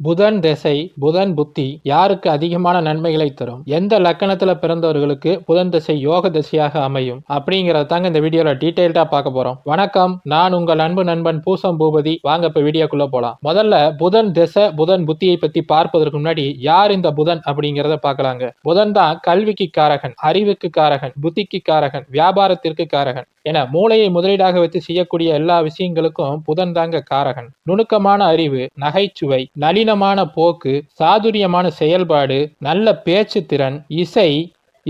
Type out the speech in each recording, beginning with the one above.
புதன் திசை புதன் புத்தி யாருக்கு அதிகமான நன்மைகளை தரும்? எந்த லக்கணத்துல பிறந்தவர்களுக்கு புதன் திசை யோக திசையாக அமையும்? அப்படிங்கறத தாங்க இந்த வீடியோல டீடைல்டா பார்க்க போறோம். வணக்கம் நான் உங்கள் அன்பு நண்பன் பூசம் பூபதி. வாங்க இப்ப வீடியோக்குள்ள போலாம். முதல்ல புதன் திசை புதன் புத்தியை பத்தி பார்ப்பதற்கு முன்னாடி யார் இந்த புதன் அப்படிங்கறத பார்க்கலாங்க. புதன் தான் கல்விக்கு காரகன் அறிவுக்கு காரகன் புத்திக்கு காரகன் வியாபாரத்திற்கு காரகன். என மூளையை முதலீடாக வைத்து செய்யக்கூடிய எல்லா விஷயங்களுக்கும் புதன் தாங்க காரகன். நுணுக்கமான அறிவு நகைச்சுவை நளினமான போக்கு சாதுரியமான செயல்பாடு நல்ல பேச்சு திறன் இசை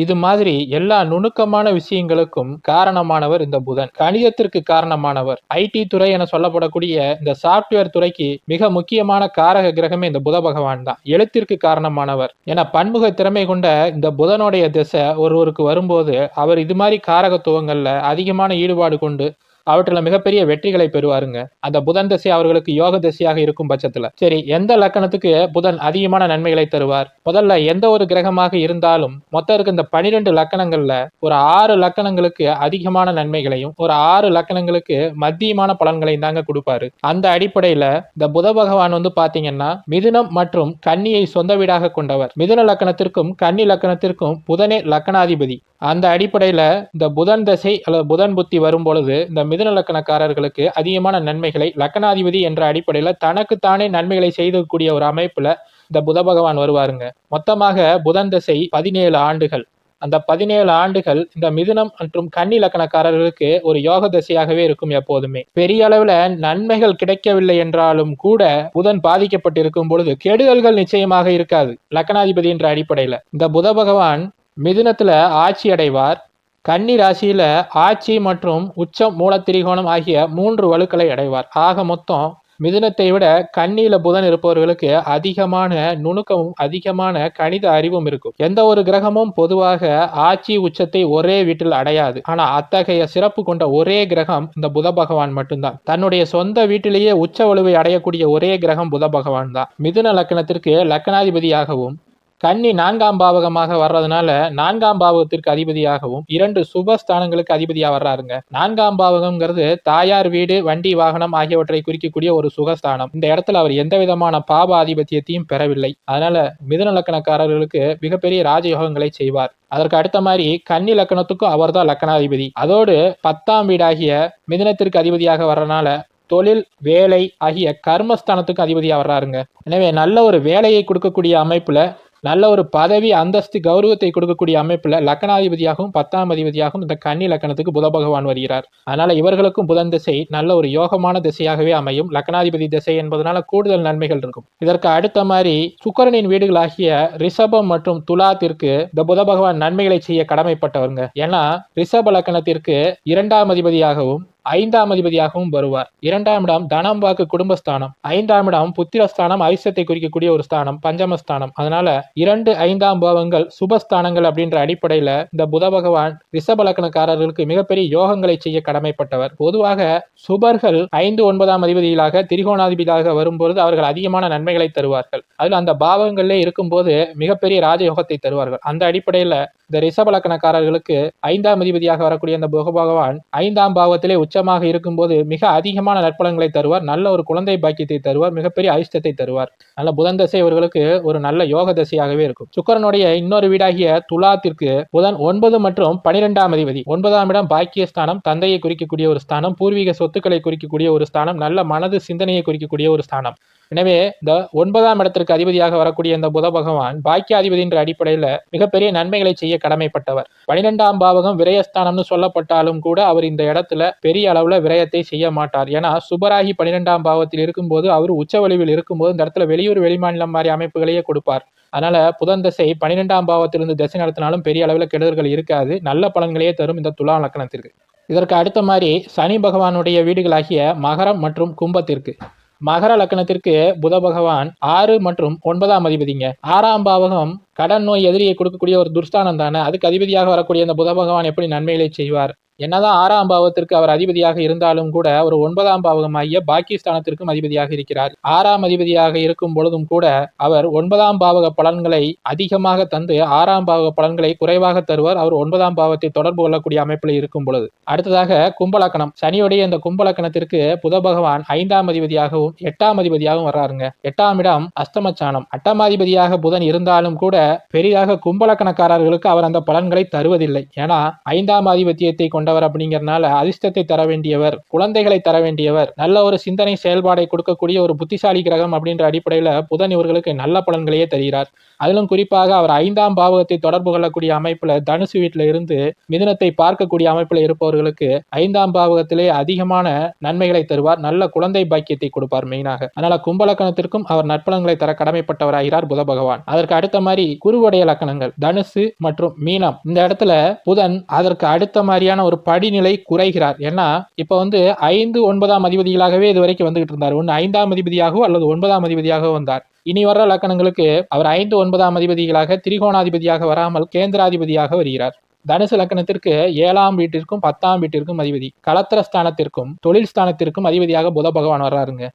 இது மாதிரி எல்லா நுணுக்கமான விஷயங்களுக்கும் காரணமானவர் இந்த புதன். கணிதத்திற்கு காரணமானவர். ஐடி துறை என சொல்லப்படக்கூடிய இந்த சாப்ட்வேர் துறைக்கு மிக முக்கியமான காரக கிரகமே இந்த புத பகவான் தான். எழுத்திற்கு காரணமானவர். என பன்முக திறமை கொண்ட இந்த புதனுடைய திசை ஒருவருக்கு வரும்போது அவர் இது மாதிரி காரகத்துவங்கள்ல அதிகமான ஈடுபாடு கொண்டு அவற்றில் மிகப்பெரிய வெற்றிகளை பெறுவாருங்க. அந்த புதன் திசை அவர்களுக்கு யோக திசையாக இருக்கும் பட்சத்துல. சரி எந்த லக்கணத்துக்கு புதன் அதிகமான நன்மைகளை தருவார்? முதல்ல எந்த ஒரு கிரகமாக இருந்தாலும் மொத்தம் இருக்க இந்த பனிரெண்டு லக்கணங்கள்ல ஒரு ஆறு லக்கணங்களுக்கு அதிகமான நன்மைகளையும் ஒரு ஆறு லக்கணங்களுக்கு மத்தியமான பலன்களையும் தாங்க கொடுப்பாரு. அந்த அடிப்படையில இந்த புத பகவான் வந்து பாத்தீங்கன்னா மிதுனம் மற்றும் கன்னியை சொந்த வீடாக கொண்டவர். மிதுன லக்கணத்திற்கும் கன்னி லக்கணத்திற்கும் புதனே லக்கணாதிபதி. அந்த அடிப்படையில் இந்த புதன் தசை அல்லது புதன் புத்தி வரும் பொழுது இந்த மிதுன லக்கணக்காரர்களுக்கு அதிகமான நன்மைகளை லக்கணாதிபதி என்ற அடிப்படையில் தனக்குத்தானே நன்மைகளை செய்தக்கூடிய ஒரு அமைப்பில் இந்த புத பகவான் வருவாருங்க. மொத்தமாக புதன் தசை பதினேழு ஆண்டுகள். அந்த பதினேழு ஆண்டுகள் இந்த மிதுனம் மற்றும் கன்னி லக்கணக்காரர்களுக்கு ஒரு யோக தசையாகவே இருக்கும் எப்போதுமே. பெரிய அளவுல நன்மைகள் கிடைக்கவில்லை என்றாலும் கூட புதன் பாதிக்கப்பட்டிருக்கும் பொழுது கெடுதல்கள் நிச்சயமாக இருக்காது லக்கணாதிபதி என்ற அடிப்படையில. இந்த புத பகவான் மிதுனத்தில் ஆட்சி அடைவார் கன்னி ராசியில் ஆட்சி மற்றும் உச்சம் மூலத்திரிகோணம் ஆகிய மூன்று வலுக்களை அடைவார். ஆக மொத்தம் மிதுனத்தை விட கண்ணியில் புதன் இருப்பவர்களுக்கு அதிகமான நுணுக்கமும் அதிகமான கணித அறிவும் இருக்கும். எந்த ஒரு கிரகமும் பொதுவாக ஆட்சி உச்சத்தை ஒரே வீட்டில் அடையாது. ஆனா அத்தகைய சிறப்பு கொண்ட ஒரே கிரகம் இந்த புத பகவான் மட்டும்தான். தன்னுடைய சொந்த வீட்டிலேயே உச்ச வலுவை அடையக்கூடிய ஒரே கிரகம் புத பகவான் தான். மிதுன லக்கணத்திற்கு லக்கணாதிபதியாகவும் கன்னி நான்காம் பாவகமாக வர்றதுனால நான்காம் பாவகத்திற்கு அதிபதியாகவும் இரண்டு சுபஸ்தானங்களுக்கு அதிபதியாக வர்றாருங்க. நான்காம் பாவகம்ங்கிறது தாயார் வீடு வண்டி வாகனம் ஆகியவற்றை குறிக்கக்கூடிய ஒரு சுகஸ்தானம். இந்த இடத்துல அவர் எந்த விதமான பாப ஆதிபத்தியத்தையும் பெறவில்லை. அதனால மிதுன லக்கணக்காரர்களுக்கு மிகப்பெரிய ராஜயோகங்களை செய்வார். அதற்கு அடுத்த மாதிரி கன்னி லக்கணத்துக்கும் அவர் தான் லக்கணாதிபதி. அதோடு பத்தாம் வீடாகிய மிதனத்திற்கு அதிபதியாக வர்றனால தொழில் வேலை ஆகிய கர்மஸ்தானத்துக்கு அதிபதியாக வர்றாருங்க. எனவே நல்ல ஒரு வேலையை கொடுக்கக்கூடிய அமைப்புல நல்ல ஒரு பதவி அந்தஸ்து கௌரவத்தை கொடுக்கக்கூடிய அமைப்பில் லக்கணாதிபதியாகவும் பத்தாம் அதிபதியாகவும் இந்த கன்னி லக்கணத்துக்கு புத பகவான் வருகிறார். அதனால இவர்களுக்கும் புதன் திசை நல்ல ஒரு யோகமான திசையாகவே அமையும். லக்கணாதிபதி திசை என்பதனால கூடுதல் நன்மைகள் இருக்கும். இதற்கு அடுத்த மாதிரி சுக்கரனின் வீடுகளாகிய ரிஷபம் மற்றும் துலாத்திற்கு இந்த புத பகவான் நன்மைகளை செய்ய கடமைப்பட்டவருங்க. ஏன்னா ரிஷப லக்கணத்திற்கு இரண்டாம் அதிபதியாகவும் ஐந்தாம் அதிபதியாகவும் வருவார். இரண்டாம் இடம் தனம் வாக்கு குடும்பஸ்தானம். ஐந்தாம் இடம் புத்திரஸ்தானம் ஐசத்தை குறிக்கக்கூடிய ஒரு ஸ்தானம் பஞ்சமஸ்தானம். அதனால இரண்டு ஐந்தாம் பாவங்கள் சுபஸ்தானங்கள் அப்படின்ற அடிப்படையில இந்த புத பகவான் ரிஷபலக்கணக்காரர்களுக்கு மிகப்பெரிய யோகங்களை செய்ய கடமைப்பட்டவர். பொதுவாக சுபர்கள் ஐந்து ஒன்பதாம் அதிபதிகளாக திரிகோணாதிபதியாக வரும்போது அவர்கள் அதிகமான நன்மைகளை தருவார்கள். அதில் அந்த பாவங்களிலே இருக்கும்போது மிகப்பெரிய ராஜயோகத்தை தருவார்கள். அந்த அடிப்படையில இந்த ரிஷபலக்கணக்காரர்களுக்கு ஐந்தாம் அதிபதியாக வரக்கூடிய அந்த புக பகவான் ஐந்தாம் பாவத்திலே உச்ச உச்சமாக இருக்கும்போது மிக அதிகமான நற்பலன்களை தருவார். நல்ல ஒரு குழந்தை பாக்கியத்தை தருவார். மிகப்பெரிய ஐஷ்டத்தை தருவார். நல்ல புதன் தசை இவர்களுக்கு ஒரு நல்ல யோக தசையாகவே இருக்கும். சுக்கரனுடைய இன்னொரு வீடாகிய துலாத்திற்கு புதன் ஒன்பது மற்றும் பனிரெண்டாம் அதிபதி. ஒன்பதாம் இடம் பாக்கிய ஸ்தானம் தந்தையை குறிக்கக்கூடிய ஒரு ஸ்தானம் பூர்வீக சொத்துக்களை குறிக்கக்கூடிய ஒரு ஸ்தானம் நல்ல மனது சிந்தனையை குறிக்கக்கூடிய ஒரு ஸ்தானம். எனவே இந்த ஒன்பதாம் இடத்திற்கு அதிபதியாக வரக்கூடிய இந்த புத பகவான் பாக்கியாதிபதி என்ற அடிப்படையில மிகப்பெரிய நன்மைகளை செய்ய கடமைப்பட்டவர். பனிரெண்டாம் பாவகம் விரயஸ்தானம்னு சொல்லப்பட்டாலும் கூட அவர் இந்த இடத்துல பெரிய அளவுல விரயத்தை செய்ய மாட்டார். ஏன்னா சுபராகி பனிரெண்டாம் பாவத்தில் இருக்கும்போது அவர் உச்ச வலிவில் இருக்கும்போது இந்த இடத்துல வெளியூர் வெளிமாநிலம் மாதிரி அமைப்புகளையே கொடுப்பார். அதனால புதன் தசை பன்னிரெண்டாம் பாவத்திலிருந்து தசை நடத்தினாலும் பெரிய அளவில் கெடுதல்கள் இருக்காது. நல்ல பலன்களையே தரும் இந்த துலா லக்கணத்திற்கு. இதற்கு அடுத்த மாதிரி சனி பகவானுடைய வீடுகளாகிய மகரம் மற்றும் கும்பத்திற்கு. மகர லக்கணத்திற்கு புத பகவான் ஆறு மற்றும் ஒன்பதாம் அதிபதிங்க. ஆறாம் பாவகம் கடன் நோய் எதிரியை கொடுக்கக்கூடிய ஒரு துர்ஸ்தானம் தானே அதுக்கு அதிபதியாக வரக்கூடிய அந்த புத பகவான் எப்படி நன்மைகளை செய்வார்? என்னதான் ஆறாம் பாவத்திற்கு அவர் அதிபதியாக இருந்தாலும் கூட அவர் ஒன்பதாம் பாவகமாகிய பாகிஸ்தானத்திற்கும் அதிபதியாக இருக்கிறார். ஆறாம் அதிபதியாக இருக்கும் பொழுதும் கூட அவர் ஒன்பதாம் பாவக பலன்களை அதிகமாக தந்து ஆறாம் பாவக பலன்களை குறைவாக தருவார். அவர் ஒன்பதாம் பாவத்தை தொடர்பு கொள்ளக்கூடிய அமைப்பில் இருக்கும் பொழுது. அடுத்ததாக கும்பலக்கணம். சனியுடைய இந்த கும்பலக்கணத்திற்கு புத பகவான் ஐந்தாம் அதிபதியாகவும் எட்டாம் அதிபதியாகவும் வர்றாருங்க. எட்டாம் இடம் அஸ்தமச்சானம். அட்டமாதிபதியாக புதன் இருந்தாலும் கூட பெரிதாக கும்பலக்கணக்காரர்களுக்கு அவர் அந்த பலன்களை தருவதில்லை. ஏன்னா ஐந்தாம் ஆதிபத்தியத்தை கொண்டவர் அப்படிங்கிறனால அதிர்ஷ்டத்தை தர வேண்டியவர் குழந்தைகளை தர வேண்டியவர் நல்ல ஒரு சிந்தனை செயல்பாடை கொடுக்கக்கூடிய ஒரு புத்திசாலி கிரகம் அப்படின்ற அடிப்படையில் புதன் இவர்களுக்கு நல்ல பலன்களையே தருகிறார். அதிலும் குறிப்பாக அவர் ஐந்தாம் பாவகத்தை தொடர்பு கொள்ளக்கூடிய அமைப்பில் தனுசு வீட்டில் இருந்து மிதுனத்தை பார்க்கக்கூடிய அமைப்பில் இருப்பவர்களுக்கு ஐந்தாம் பாவகத்திலே அதிகமான நன்மைகளை தருவார். நல்ல குழந்தை பாக்கியத்தை கொடுப்பார் மெயினாக. அதனால கும்பலக்கணத்திற்கும் அவர் நற்பலன்களை தர கடமைப்பட்டவராகிறார் புத பகவான். அதற்கு அடுத்த மாதிரி குருவுடைய லக்கணங்கள் தனுசு மற்றும் மீனம். இந்த இடத்துல புதன் அதற்கு அடுத்த மாதிரியான ஒரு படிநிலை குறைகிறார். ஏன்னா இப்போ வந்து ஐந்து ஒன்பதாம் அதிபதிகளாகவே இது வரைக்கும் வந்துகிட்டு இருந்தார். ஒன்று ஐந்தாம் அதிபதியாகவோ அல்லது ஒன்பதாம் அதிபதியாகவோ வந்தார். இனி வர்ற லக்கணங்களுக்கு அவர் ஐந்து ஒன்பதாம் அதிபதிகளாக திரிகோணாதிபதியாக வராமல் கேந்திராதிபதியாக வருகிறார். தனுசு லக்கணத்திற்கு ஏழாம் வீட்டிற்கும் பத்தாம் வீட்டிற்கும் அதிபதி. கலத்திர ஸ்தானத்திற்கும் தொழில் ஸ்தானத்திற்கும் அதிபதியாக புத பகவான் வர்றாருங்க.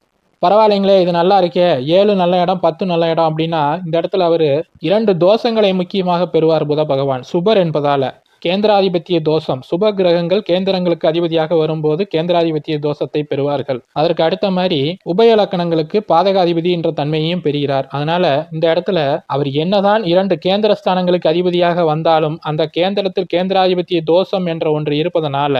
பரவாயில்லைங்களே இது நல்லா இருக்கே. ஏழு நல்ல இடம் பத்து நல்ல இடம் அப்படின்னா இந்த இடத்துல அவர் இரண்டு தோஷங்களை முக்கியமாக பெறுவார் புத பகவான். சுபர் என்பதால. கேந்திராதிபத்திய தோஷம். சுப கிரகங்கள் கேந்திரங்களுக்கு அதிபதியாக வரும்போது கேந்திராதிபத்திய தோஷத்தை பெறுவார்கள். அதற்கு அடுத்த மாதிரி உபய லக்கணங்களுக்கு பாதகாதிபதி என்ற தன்மையையும் பெறுகிறார். அதனால இந்த இடத்துல அவர் என்னதான் இரண்டு கேந்திர ஸ்தானங்களுக்கு அதிபதியாக வந்தாலும் அந்த கேந்திரத்தில் கேந்திராதிபத்திய தோஷம் என்ற ஒன்று இருப்பதனால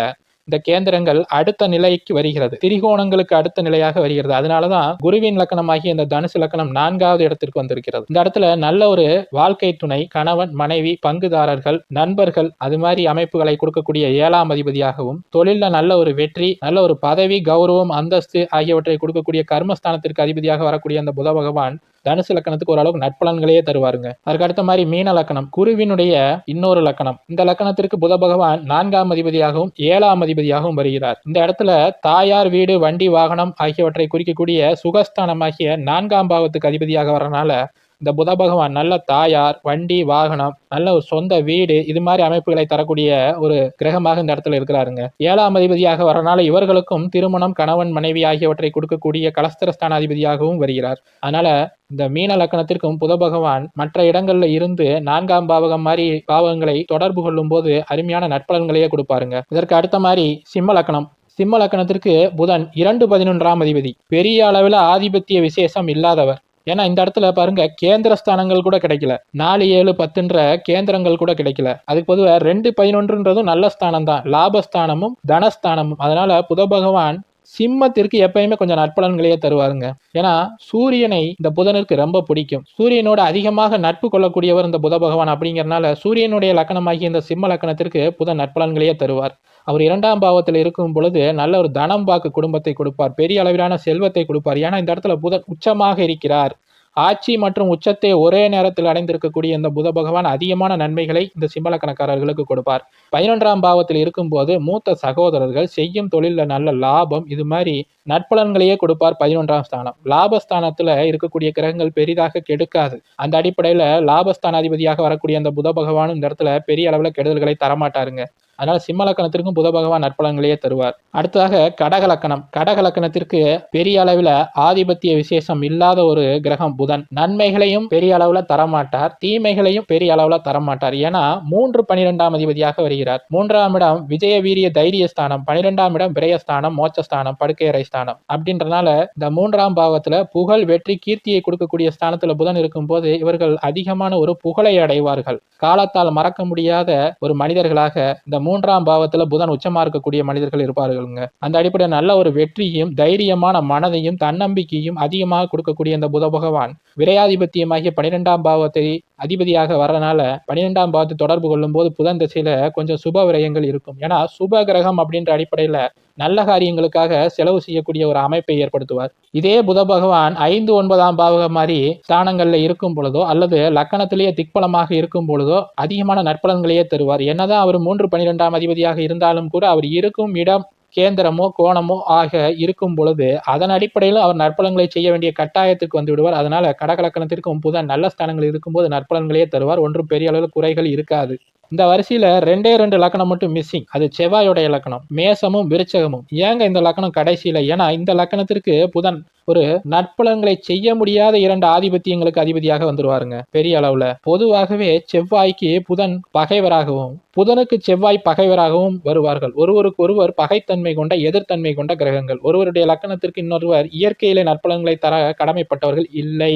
இந்த கேந்திரங்கள் அடுத்த நிலைக்கு வருகிறது. திரிகோணங்களுக்கு அடுத்த நிலையாக வருகிறது. அதனாலதான் குருவின் லக்கணமாகிய இந்த தனுசு லக்கணம் நான்காவது இடத்திற்கு வந்திருக்கிறது. இந்த இடத்துல நல்ல ஒரு வாழ்க்கை துணை கணவன் மனைவி பங்குதாரர்கள் நண்பர்கள் அது மாதிரி அமைப்புகளை கொடுக்கக்கூடிய ஏழாம் அதிபதியாகவும் தொழில நல்ல ஒரு வெற்றி நல்ல ஒரு பதவி கௌரவம் அந்தஸ்து ஆகியவற்றை கொடுக்கக்கூடிய கர்மஸ்தானத்திற்கு அதிபதியாக வரக்கூடிய அந்த புத பகவான் தனுசு லக்கணத்துக்கு ஓரளவுக்கு நட்பலன்களையே தருவாருங்க. அதுக்கு அடுத்த மாதிரி மீன லக்கணம் குருவினுடைய இன்னொரு லக்கணம் இந்த லக்கணத்திற்கு புத பகவான் நான்காம் அதிபதியாகவும் ஏழாம் அதிபதியாகவும் வருகிறார். இந்த இடத்துல தாயார் வீடு வண்டி வாகனம் ஆகியவற்றை குறிக்கக்கூடிய சுகஸ்தானமாகிய நான்காம் பாவத்துக்கு அதிபதியாக வரனால இந்த புத பகவான் நல்ல தாயார் வண்டி வாகனம் நல்ல ஒரு சொந்த வீடு இது மாதிரி அமைப்புகளை தரக்கூடிய ஒரு கிரகமாக இந்த இடத்துல இருக்கிறாருங்க. ஏழாம் அதிபதியாக வரனால இவர்களுக்கும் திருமணம் கணவன் மனைவி ஆகியவற்றை கொடுக்கக்கூடிய கலஸ்தரஸ்தானாதிபதியாகவும் வருகிறார். அதனால இந்த மீன லக்கணத்திற்கும் புத பகவான் மற்ற இடங்கள்ல இருந்து நான்காம் பாவகம் மாதிரி பாவகங்களை தொடர்பு கொள்ளும் போது அருமையான நட்பலன்களையே கொடுப்பாருங்க. இதற்கு அடுத்த மாதிரி சிம்ம லக்கணம். சிம்ம லக்கணத்திற்கு புதன் இரண்டு பதினொன்றாம் அதிபதி. பெரிய அளவில் ஆதிபத்திய விசேஷம் இல்லாதவர். ஏன்னா இந்த இடத்துல பாருங்க கேந்திர ஸ்தானங்கள் கூட கிடைக்கல. நாலு ஏழு பத்துன்ற கேந்திரங்கள் கூட கிடைக்கல. அதுக்கு பொதுவாக ரெண்டு பதினொன்றுன்றதும் நல்ல ஸ்தானம் தான் லாபஸ்தானமும் தனஸ்தானமும். அதனால புத பகவான் சிம்மத்திற்கு எப்பயுமே கொஞ்சம் நட்பலன்களையே தருவாருங்க. ஏன்னா சூரியனை இந்த புதனுக்கு ரொம்ப பிடிக்கும். சூரியனோட அதிகமாக நட்பு கொள்ளக்கூடியவர் இந்த புத பகவான் அப்படிங்கிறனால சூரியனுடைய லக்கணமாகிய இந்த சிம்ம லக்கணத்திற்கு புதன் நட்பலன்களையே தருவார். அவர் இரண்டாம் பாவத்தில் இருக்கும் பொழுது நல்ல ஒரு தனம் பாக்கு குடும்பத்தை கொடுப்பார். பெரிய அளவிலான செல்வத்தை கொடுப்பார். ஏன்னா இந்த இடத்துல புதன் உச்சமாக இருக்கிறார். ஆட்சி மற்றும் உச்சத்தை ஒரே நேரத்தில் அடைந்திருக்கக்கூடிய இந்த புத பகவான் அதிகமான நன்மைகளை இந்த சிம்மலக்கணக்காரர்களுக்கு கொடுப்பார். பதினொன்றாம் பாவத்தில் இருக்கும்போது மூத்த சகோதரர்கள் செய்யும் தொழிலில் நல்ல லாபம் இது மாதிரி நட்பலன்களையே கொடுப்பார் பதினொன்றாம் ஸ்தானம். லாபஸ்தானத்துல இருக்கக்கூடிய கிரகங்கள் பெரிதாக கெடுக்காது. அந்த அடிப்படையில லாபஸ்தானாதிபதியாக வரக்கூடிய அந்த புத பகவான் இந்த இடத்துல பெரிய அளவில் கெடுதல்களை தரமாட்டாருங்க. அதனால சிம்ம லக்கணத்திற்கும் புத பகவான் நற்பலன்களையே தருவார். அடுத்ததாக கடக லக்கணம் கடக லக்கணத்திற்கு பெரிய அளவில் ஆதிபத்திய விசேஷம் இல்லாத ஒரு கிரகம் புதன். நன்மைகளையும் பெரிய அளவில் தரமாட்டார். தீமைகளையும் பெரிய அளவில் தரமாட்டார். ஏன்னா மூன்று பனிரெண்டாம் அதிபதியாக வருகிறார். மூன்றாம் இடம் விஜய வீரிய தைரிய ஸ்தானம். பனிரெண்டாம் இடம் பிரயஸ்தானம் மோட்சஸ்தானம் படுக்கையறை ஸ்தானம் அப்படின்றனால இந்த மூன்றாம் பாவத்துல புகழ் வெற்றி கீர்த்தியை கொடுக்கக்கூடிய ஸ்தானத்துல புதன் இருக்கும் போது இவர்கள் அதிகமான ஒரு புகழை அடைவார்கள். காலத்தால் மறக்க முடியாத ஒரு மனிதர்களாக இந்த மூன்றாம் பாவத்துல புதன் உச்சமா இருக்கக்கூடிய மனிதர்கள் இருப்பார்களுங்க. அந்த அடிப்படையில் நல்ல ஒரு வெற்றியும் தைரியமான மனதையும் தன்னம்பிக்கையும் அதிகமாக கொடுக்கக்கூடிய இந்த புத பகவான். விரையாதிபத்தியமாகிய பனிரெண்டாம் பாவத்தை அதிபதியாக வர்றனால பன்னிரெண்டாம் பாவத்தை தொடர்பு கொள்ளும் போது புதன் திசையில கொஞ்சம் சுப விரயங்கள் இருக்கும். ஏன்னா சுப கிரகம் அப்படின்ற அடிப்படையில நல்ல காரியங்களுக்காக செலவு செய்யக்கூடிய ஒரு அமைப்பை ஏற்படுத்துவார். இதே புத பகவான் ஐந்து ஒன்பதாம் பாவகம் மாதிரி ஸ்தானங்கள்ல இருக்கும் பொழுதோ அல்லது லக்கணத்திலேயே திக்பலமாக இருக்கும் பொழுதோ அதிகமான நற்பலன்களையே தருவார். என்னதான் அவர் மூன்று பனிரெண்டாம் அதிபதியாக இருந்தாலும் கூட அவர் இருக்கும் இடம் கேந்திரமோ கோணமோ ஆக இருக்கும் பொழுது அதன் அடிப்படையில் அவர் நற்பலன்களை செய்ய வேண்டிய கட்டாயத்துக்கு வந்து விடுவார். அதனால கடகலக்கணத்திற்கும் புதன் நல்ல ஸ்தானங்கள் இருக்கும்போது நற்பலன்களையே தருவார். ஒன்றும் பெரிய அளவில் குறைகள் இருக்காது. இந்த வரிசையில ரெண்டே ரெண்டு லக்கணம் மட்டும் மிஸ்ஸிங் அது செவ்வாயோடைய லக்கணம் மேசமும் விருச்சகமும். ஏங்க இந்த லக்கணம் கடைசியில? ஏன்னா இந்த லக்கணத்திற்கு புதன் ஒரு நட்பலன்களை செய்ய முடியாத இரண்டு ஆதிபத்தியங்களுக்கு அதிபதியாக வந்துருவாருங்க பெரிய அளவுல. பொதுவாகவே செவ்வாய்க்கு புதன் பகைவராகவும் புதனுக்கு செவ்வாய் பகைவராகவும் வருவார்கள். ஒருவருக்கு ஒருவர் பகைத்தன்மை கொண்ட எதிர்த்தன்மை கொண்ட கிரகங்கள். ஒருவருடைய லக்கணத்திற்கு இன்னொருவர் இயற்கையிலே நற்பலன்களை தர கடமைப்பட்டவர்கள் இல்லை.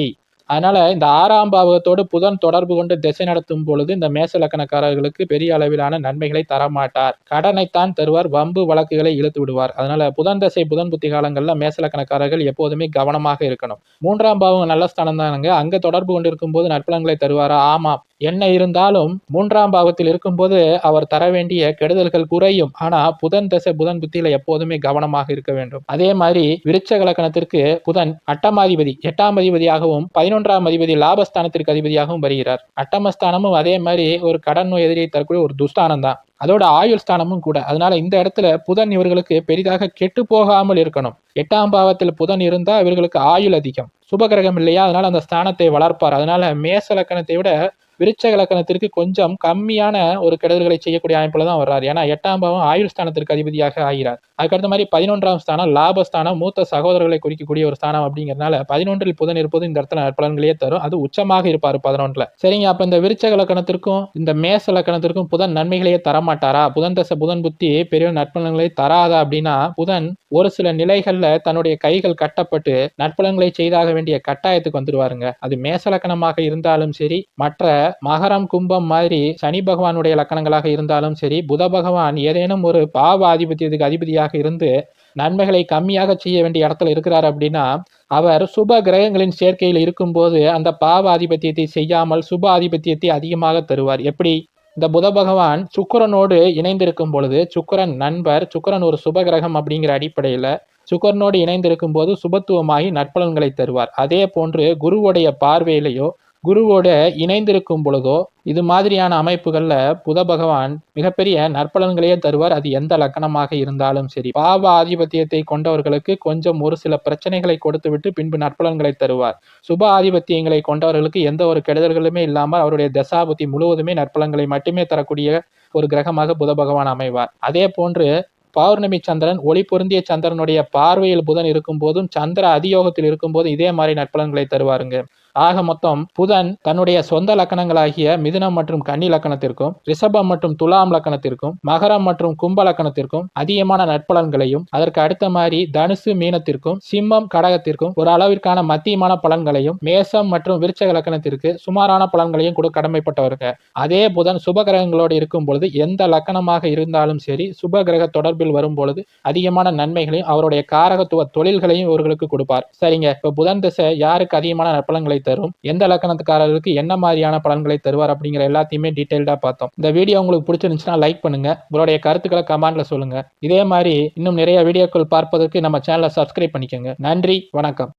அதனால இந்த ஆறாம் பாவகத்தோடு புதன் தொடர்பு கொண்டு திசை நடத்தும் பொழுது இந்த மேச லக்கணக்காரர்களுக்கு பெரிய அளவிலான நன்மைகளை தரமாட்டார். கடனைத்தான் தருவார் வம்பு வழக்குகளை இழுத்து விடுவார். அதனால புதன் தசை புதன் புத்தி காலங்களில் மேச லக்கணக்காரர்கள் எப்போதுமே கவனமாக இருக்கணும். மூன்றாம் பாவம் நல்ல ஸ்தானம் தானுங்க. அங்க தொடர்பு கொண்டு இருக்கும்போது நற்பலன்களை தருவாரா? ஆமாம். என்ன இருந்தாலும் மூன்றாம் பாவத்தில் இருக்கும்போது அவர் தர வேண்டிய கெடுதல்கள் குறையும். ஆனா புதன் தசை புதன் புத்தியில எப்போதுமே கவனமாக இருக்க வேண்டும். அதே மாதிரி விருட்ச கலக்கணத்திற்கு புதன் அட்டமாதிபதி எட்டாம் அதிபதியாகவும் பதினொன்றாம் அதிபதி லாபஸ்தானத்திற்கு அதிபதியாகவும் வருகிறார். அட்டமஸ்தானமும் அதே மாதிரி ஒரு கடன் நோய் எதிரியை தரக்கூடிய ஒரு துஸ்தானம் தான் அதோட ஆயுள் ஸ்தானமும் கூட. அதனால இந்த இடத்துல புதன் இவர்களுக்கு பெரிதாக கெட்டு போகாமல் இருக்கணும். எட்டாம் பாவத்தில் புதன் இருந்தா இவர்களுக்கு ஆயுள் அதிகம். சுபகிரகம் இல்லையா? அதனால அந்த ஸ்தானத்தை வளர்ப்பார். அதனால மேச லக்கணத்தை விட விருச்சக லக்கணத்திற்கு கொஞ்சம் கம்மியான ஒரு கெடுதல்களை செய்யக்கூடிய அமைப்புல தான் வர்றாரு. ஏன்னா எட்டாம் பாவம் ஆயுள் ஸ்தானத்திற்கு அதிபதியாக ஆகிறார். அதுக்கடுத்த மாதிரி பதினொன்றாம் ஸ்தானம் லாபஸ்தானம் மூத்த சகோதரர்களை குறிக்கக்கூடிய ஒரு ஸ்தானம் அப்படிங்கிறதுனால பதினொன்றில் புதன் இருப்பது இந்த இடத்துல நற்பலன்களையே தரும். அது உச்சமாக இருப்பார் பதினொன்றுல. சரிங்க அப்ப இந்த விருச்சக லக்கணத்திற்கும் இந்த மேச லக்கணத்திற்கும் புதன் நன்மைகளையே தரமாட்டாரா? புதன் தசை புதன் புத்தி பெரிய நற்பலன்களை தராதா அப்படின்னா புதன் ஒரு சில நிலைகள்ல தன்னுடைய கைகள் கட்டப்பட்டு நற்பலன்களை செய்தாக வேண்டிய கட்டாயத்துக்கு வந்துருவாருங்க. அது மேச லக்கணமாக இருந்தாலும் சரி மற்ற மகரம் கும்பம் மாதிரி சனி பகவானுடைய லக்கணங்களாக இருந்தாலும் சரி புத பகவான் ஏதேனும் ஒரு பாவ ஆதிபத்தியத்துக்கு அதிபதியாக இருந்து நன்மைகளை கம்மியாக செய்ய வேண்டிய இடத்துல இருக்கிறார் அப்படின்னா அவர் சுப கிரகங்களின் சேர்க்கையில் இருக்கும்போது அந்த பாவ ஆதிபத்தியத்தை செய்யாமல் சுப ஆதிபத்தியத்தை அதிகமாக தருவார். எப்படி? இந்த புத பகவான் சுக்கரனோடு இணைந்திருக்கும் பொழுது சுக்கரன் நண்பர் சுக்கரன் ஒரு சுப கிரகம் அப்படிங்கிற அடிப்படையில சுக்கரனோடு இணைந்திருக்கும் போது சுபத்துவமாகி நற்பலன்களை தருவார். அதே போன்று குருவுடைய பார்வையிலேயோ குருவோடு இணைந்திருக்கும் பொழுதோ இது மாதிரியான அமைப்புகளில் புத பகவான் மிகப்பெரிய நற்பலன்களையே தருவார். அது எந்த லக்கணமாக இருந்தாலும் சரி. பாவ ஆதிபத்தியத்தை கொண்டவர்களுக்கு கொஞ்சம் ஒரு சில பிரச்சனைகளை கொடுத்துவிட்டு பின்பு நற்பலன்களை தருவார். சுப ஆதிபத்தியங்களை கொண்டவர்களுக்கு எந்த ஒரு கெடுதல்களுமே இல்லாமல் அவருடைய தசாபுத்தி முழுவதுமே நற்பலன்களை மட்டுமே தரக்கூடிய ஒரு கிரகமாக புத பகவான் அமைவார். அதே போன்று பௌர்ணமி சந்திரன் ஒளி பொருந்திய சந்திரனுடைய பார்வையில் புதன் இருக்கும் போதும் சந்திர அதியோகத்தில் இருக்கும் போதும் இதே மாதிரி நற்பலன்களை தருவாருங்க. ஆக மொத்தம் புதன் தன்னுடைய சொந்த லக்கணங்களாகிய மிதுனம் மற்றும் கன்னி லக்கணத்திற்கும் ரிஷபம் மற்றும் துலாம் லக்கணத்திற்கும் மகரம் மற்றும் கும்ப லக்கணத்திற்கும் அதிகமான நற்பலன்களையும் அதற்கு அடுத்த மாதிரி தனுசு மீனத்திற்கும் சிம்மம் கடகத்திற்கும் ஒரு அளவிற்கான மத்தியமான பலன்களையும் மேசம் மற்றும் விருச்சக லக்கணத்திற்கு சுமாரான பலன்களையும் கூட கடமைப்பட்டவருங்க அதே புதன் சுப கிரகங்களோடு இருக்கும் பொழுது எந்த லக்கணமாக இருந்தாலும் சரி சுப கிரக தொடர்பில் வரும் பொழுது அதிகமான நன்மைகளையும் அவருடைய காரகத்துவ தொழில்களையும் இவர்களுக்கு கொடுப்பார். சரிங்க. இப்ப புதன் திசை யாருக்கு அதிகமான நற்பலன்களை தரும். எந்த லக்கணத்துக்காரர்களுக்கு என்ன மாதிரியான பலன்களை தருவார் அப்படிங்கிற எல்லாத்தையுமே டீட்டெயில்டாக பார்த்தோம். இந்த வீடியோ உங்களுக்கு பிடிச்சிருந்துச்சுன்னா லைக் பண்ணுங்க. உங்களுடைய கருத்துக்களை கமெண்ட்ல சொல்லுங்க. இதே மாதிரி இன்னும் நிறைய வீடியோக்கள் பார்ப்பதற்கு நம்ம சேனலை சப்ஸ்கிரைப் பண்ணிக்கோங்க. நன்றி. வணக்கம்.